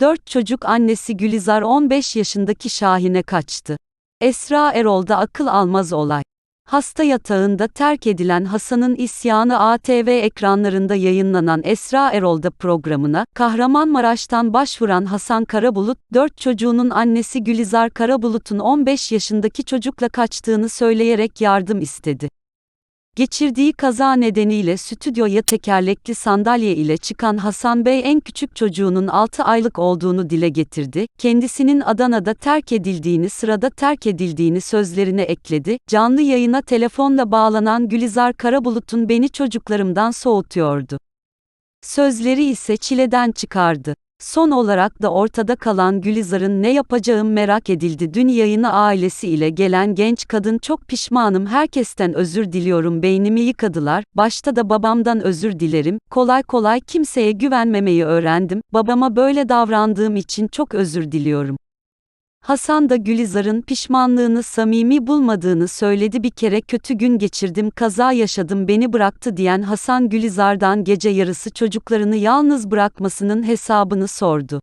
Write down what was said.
Dört çocuk annesi Gülizar 15 yaşındaki Şahin'e kaçtı. Esra Erol'da akıl almaz olay. Hasta yatağında terk edilen Hasan'ın isyanı ATV ekranlarında yayınlanan Esra Erol'da programına, Kahramanmaraş'tan başvuran Hasan Karabulut, dört çocuğunun annesi Gülizar Karabulut'un 15 yaşındaki çocukla kaçtığını söyleyerek yardım istedi. Geçirdiği kaza nedeniyle stüdyoya tekerlekli sandalye ile çıkan Hasan Bey en küçük çocuğunun 6 aylık olduğunu dile getirdi, kendisinin Adana'da terk edildiğini sırada terk edildiğini sözlerine ekledi, canlı yayına telefonla bağlanan Gülizar Karabulut'un beni çocuklarımdan soğutuyordu. Sözleri ise çileden çıkardı. Son olarak da ortada kalan Gülizar'ın ne yapacağım merak edildi. Dün yayına ailesi ile gelen genç kadın çok pişmanım herkesten özür diliyorum beynimi yıkadılar, başta da babamdan özür dilerim, kolay kolay kimseye güvenmemeyi öğrendim, babama böyle davrandığım için çok özür diliyorum. Hasan da Gülizar'ın pişmanlığını samimi bulmadığını söyledi bir kere kötü gün geçirdim kaza yaşadım beni bıraktı diyen Hasan Gülizar'dan gece yarısı çocuklarını yalnız bırakmasının hesabını sordu.